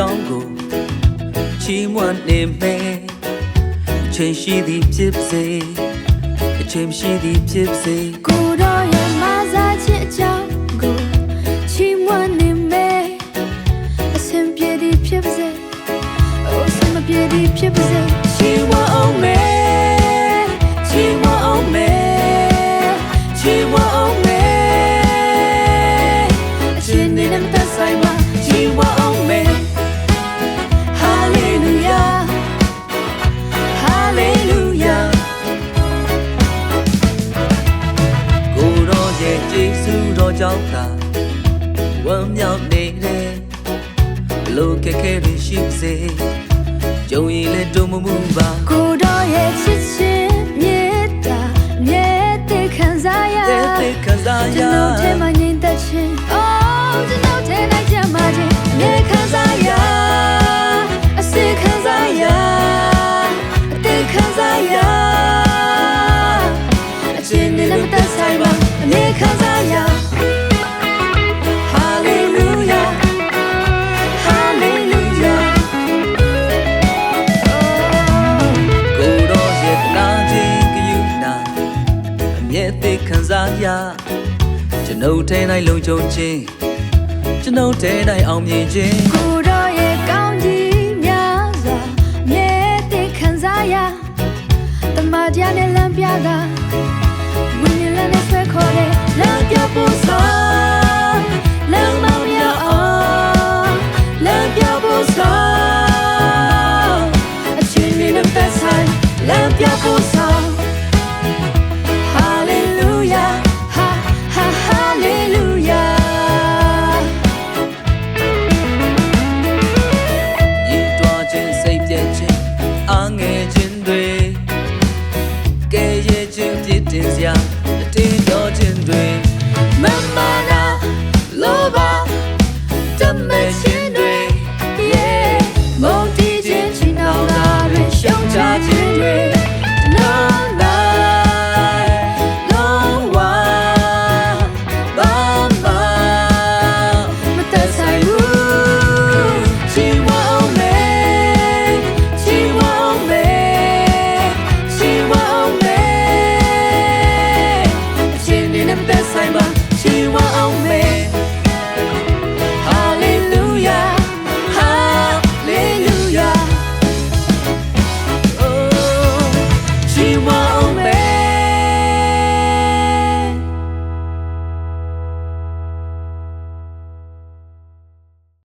ကြောင်းကိုချီးမွမ်းနေမယ်အချိန်ရှိသည်ဖြစ်စေအချိန်ရှိသည်ဖြစ်စေကိုတော့ရမစားချစ်အကြောင်းကိုချီးမွမ်းနေမယ်အဆင်ပြေသည်ဖြစ်စေအဆင်မပြေသည်ဖြစ်စေ တော်ကြောင့်သာဝမ်းမြောက်နေတယ်ဘလို့ခက်ခဲတွေရှိစေကြုံရင်လည်းတုံမမှုပါကိုတော့ရဲ့ချစ်ချင်းမြေတာမြဲတဲ့ခံစားရတဲ့တဲ့ခံစားရကျွန်တော်ထဲမှာငြိမ်သက်ခြင်း ကျွန်ုပ်ထဲ၌လုံခြုံခြင်းကျွန်ုပ်ထဲ၌အောင်မြင်ခြင်းကိုတော့ရဲ့ကောင်းကြီးများစွာမြဲတဲ့ခံစားရတမတရားနဲ့လမ်းပြတာဝိညာဉ်လမ်းနဲ့ဆွဲခေါ်တဲ့လမ်းပြဖို့ဆောင်လမ်းမမြောက်အောင်လမ်းပြဖို့ဆောင်အချင်းနဲ့သက်ဆိုင်လမ်းပြဖို့ဆော ရဲ့ခြင်း